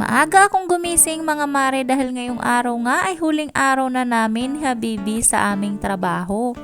Maaga akong gumising mga mare dahil ngayong araw nga ay huling araw na namin Habibi sa aming trabaho.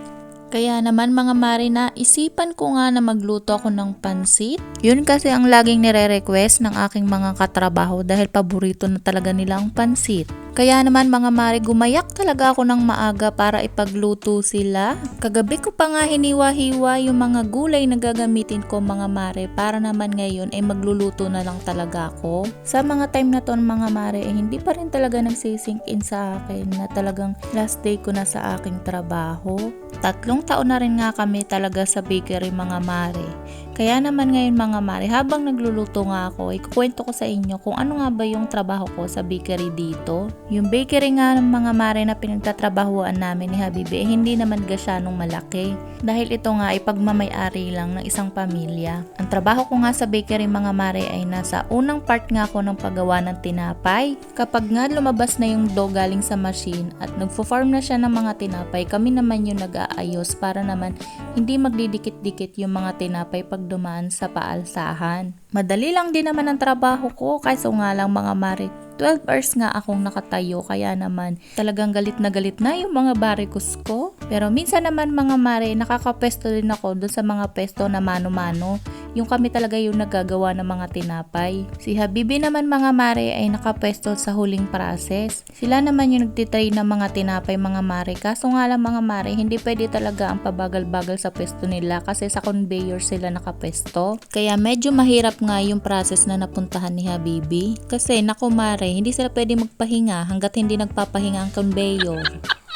Kaya naman mga mare na isipan ko nga na magluto ako ng pansit. Yun kasi ang laging nire-request ng aking mga katrabaho dahil paborito na talaga nila ang pansit. Kaya naman mga mare, gumayak talaga ako ng maaga para ipagluto sila. Kagabi ko pa nga hiniwa-hiwa yung mga gulay na gagamitin ko mga mare para naman ngayon ay magluluto na lang talaga ako. Sa mga time na to mga mare, eh, hindi pa rin talaga nagsisink in sa akin na talagang last day ko na sa aking trabaho. Tatlong taon na rin nga kami talaga sa bakery mga mare. Kaya naman ngayon mga mare, habang nagluluto nga ako, ikukwento ko sa inyo kung ano nga ba yung trabaho ko sa bakery dito. Yung bakery nga ng mga mare na pinagtatrabahuan namin ni Habibi, eh, hindi naman gasyanong malaki. Dahil ito nga ay pagmamayari lang ng isang pamilya. Ang trabaho ko nga sa bakery mga mare ay nasa unang part nga ako ng paggawa ng tinapay. Kapag nga lumabas na yung dough galing sa machine at nagfo-form na siya ng mga tinapay, kami naman yung nag-aayos para naman hindi magdidikit-dikit yung mga tinapay pag dumaan sa paalsahan. Madali lang din naman ang trabaho ko, kaso nga lang mga mare, 12 hours nga akong nakatayo kaya naman talagang galit na galit na yung mga barikos ko. Pero minsan naman mga mare, nakakapesto din ako dun sa mga pesto na mano-mano. Yung kami talaga yung nagagawa ng mga tinapay. Si Habibi naman mga mare ay nakapesto sa huling process. Sila naman yung nagtitray ng mga tinapay mga mare. Kaso nga lang mga mare, hindi pwede talaga ang pabagal-bagal sa pesto nila kasi sa conveyor sila nakapesto. Kaya medyo mahirap nga yung process na napuntahan ni Habibi. Kasi naku mare, hindi sila pwede magpahinga hanggat hindi nagpapahinga ang conveyor.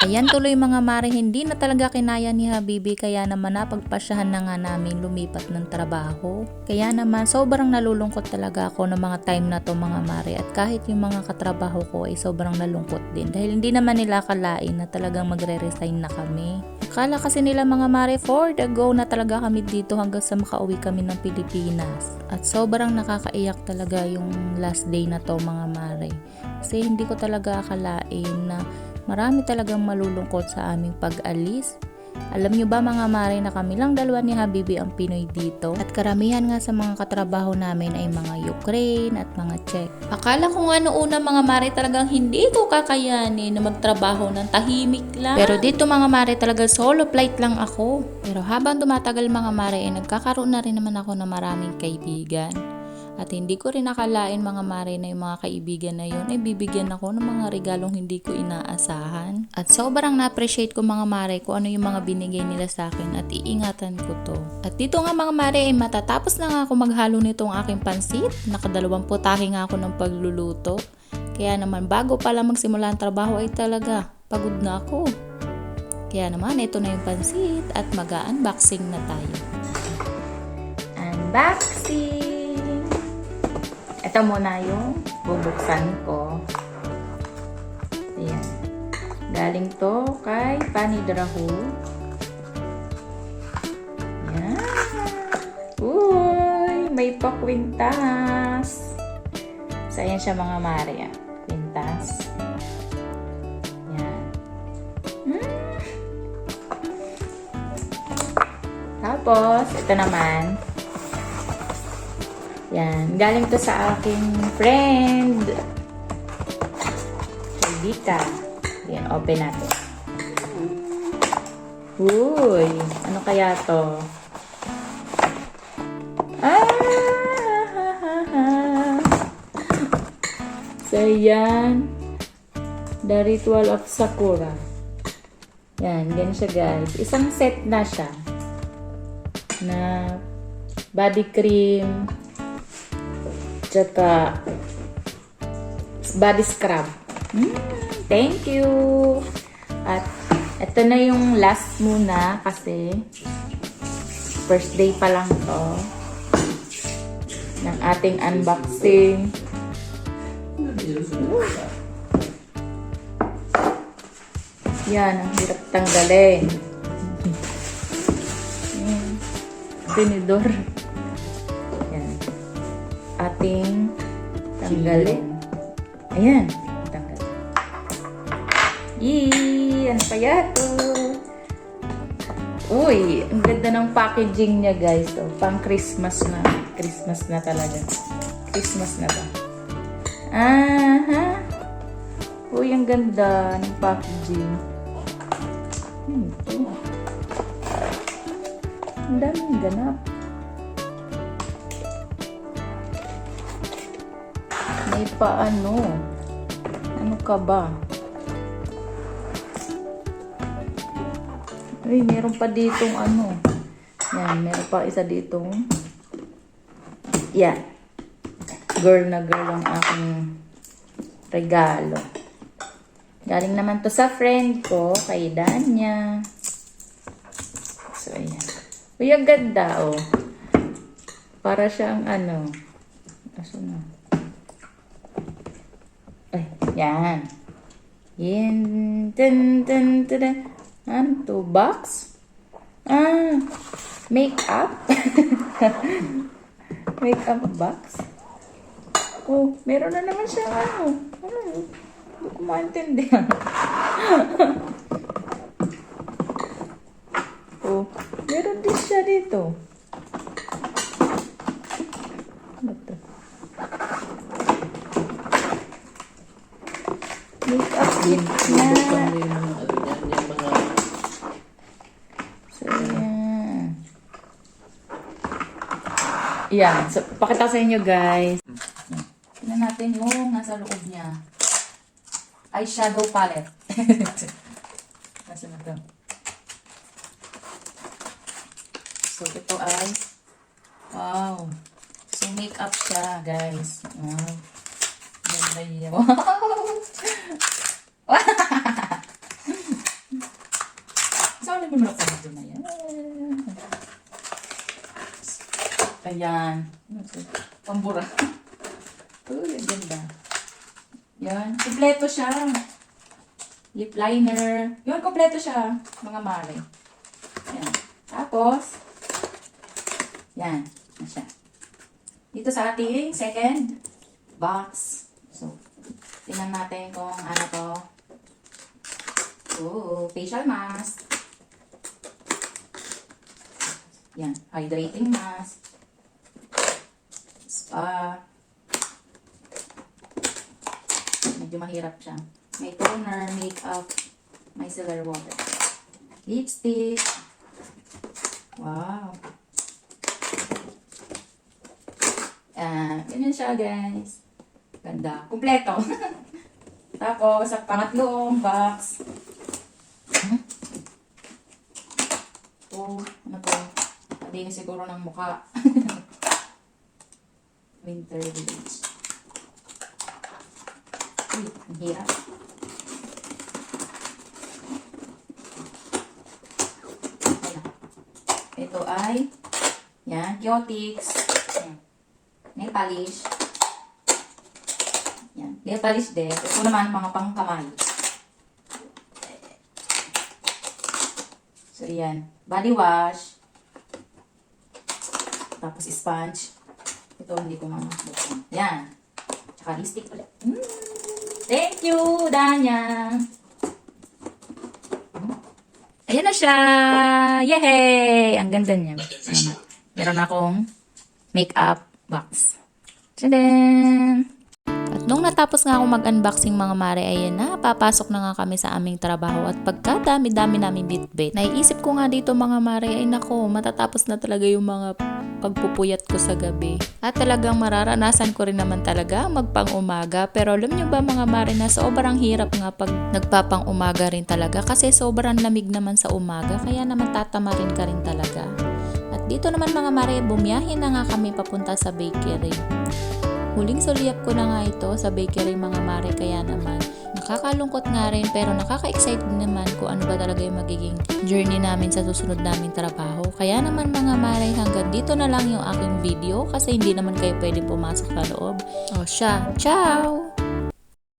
Ayan tuloy mga mare, hindi na talaga kinaya ni Habibi kaya naman napagpasyahan na nga namin lumipat ng trabaho. Kaya naman sobrang nalulungkot talaga ako ng mga time na to mga mare at kahit yung mga katrabaho ko ay sobrang nalungkot din dahil hindi naman nila kalain na talagang magre-resign na kami. Kala kasi nila mga mare for the go na talaga kami dito hanggang sa makauwi kami ng Pilipinas. At sobrang nakakaiyak talaga yung last day na to mga mare. Kasi hindi ko talaga akalain na marami talagang malulungkot sa aming pag-alis. Alam nyo ba mga mare na kami lang dalawa ni Habibi ang Pinoy dito? At karamihan nga sa mga katrabaho namin ay mga Ukraine at mga Czech. Akala ko nga noong una mga mare talagang hindi ko kakayanin na magtrabaho ng tahimik lang. Pero dito mga mare talaga solo flight lang ako. Pero habang tumatagal mga mare ay nagkakaroon na rin naman ako ng maraming kaibigan. At hindi ko rin nakalain mga mare na yung mga kaibigan na yun ay bibigyan ako ng mga regalong hindi ko inaasahan. At sobrang na-appreciate ko mga mare kung ano yung mga binigay nila sa akin at iingatan ko to. At dito nga mga mare ay matatapos na nga ako maghalo nitong aking pansit. Nakadalawang putahe nga ako ng pagluluto. Kaya naman bago pala magsimula ang trabaho ay talaga pagod na ako. Kaya naman ito na yung pansit at mag-unboxing na tayo. Unboxing! Ito muna yung bubuksan ko. Ayan. Galing to kay Pani Drahu. Ayan. Uy! May pakwintas. So, ayan siya mga mare. ah. Kwintas. Ayan. Hmm. Tapos, ito naman. Yan. Galing to sa aking friend. Vika. Yan. Open natin. Uy. Ano kaya to? Ah! So, yan. The Ritual of Sakura. Yan. Ganyan siya, guys. Isang set na siya. Na body cream, tsaka body scrub. Thank you! At ito na yung last muna kasi first day pa lang to ng ating unboxing. Yan, ang hirap tanggalin. Yan. Tinidor. Ating tanggalin. Ayan, tanggal. Yee! Ano kaya to? Uy, ang ganda ng packaging niya guys. Oh, pang Christmas na. Christmas na talaga. Christmas na ba? Aha. Uy, ang ganda ng packaging. Hmm, ito. Ang daming ganap. May pa ano. Ano ka ba? Uy, meron pa ditong ano. Yan, meron pa isa ditong. Yan. Girl na girl ang aking regalo. Galing naman to sa friend ko, kay Danya. So, ayan. Uy, ang ganda, oh. Para siyang ano. Aso na. Yan. Yan. Dun, dun, dun, dun. Ano to? Box? Ah, make-up? make-up box? Oh, meron na naman siya ano. Ano? Hindi ko maintindihan. oh, meron din siya dito. Ano to? Make-up din na. So, yan. Yan. So, pakita sa inyo, guys. Tingnan natin yung nasa loob niya. Eyeshadow palette. Nasa na to? So, ito ay wow. So, makeup siya, guys. Wow. Ganda yun. Wow! Saan mo na dito na yan? Ayan. Pambura. Uy, ang ganda. Yan. Kompleto siya. Lip liner. Yun, kompleto siya. Mga mare. Yan. Tapos, yan. Yan siya. Dito sa ating second box. Tingnan natin kung ano to. Ooh, facial mask. Yan, hydrating mask. Spa. Medyo mahirap siya. May toner, makeup, micellar water. Lipstick. Wow. Ah, ganyan siya, guys. Ganda. Kompleto. Tapos, sa pangatlong box. Hmm? Oh, ano to? Hindi siguro ng mukha. Winter Village. Uy, ang hirap. Ito ay, yan, Kyotics. Yan. Nail polish. Polish din. Ito naman, mga pangkamay. So, yan. Body wash. Tapos, sponge. Ito, hindi ko man buksan. Yan. Tsaka lipstick ulit. Mm. Thank you, Danya. Ayan na siya. Yay! Ang ganda niya. Meron akong makeup box. Tadaan! Nung natapos nga ako mag-unboxing mga mare, ayan na, papasok na nga kami sa aming trabaho at pagka dami-dami namin bitbit, naiisip ko nga dito mga mare, ay nako, matatapos na talaga yung mga pagpupuyat ko sa gabi. At talagang mararanasan ko rin naman talaga magpang umaga, pero alam nyo ba mga mare na sobrang hirap nga pag nagpapang umaga rin talaga kasi sobrang lamig naman sa umaga, kaya naman tatama rin ka rin talaga. At dito naman mga mare, bumiyahin na nga kami papunta sa bakery. Huling sulyap ko na nga ito sa bakery mga mare kaya naman nakakalungkot nga rin pero nakaka-excite din naman kung ano ba talaga yung magiging journey namin sa susunod naming trabaho. Kaya naman mga mare hanggang dito na lang yung aking video kasi hindi naman kayo pwede pumasok sa loob. O siya, ciao!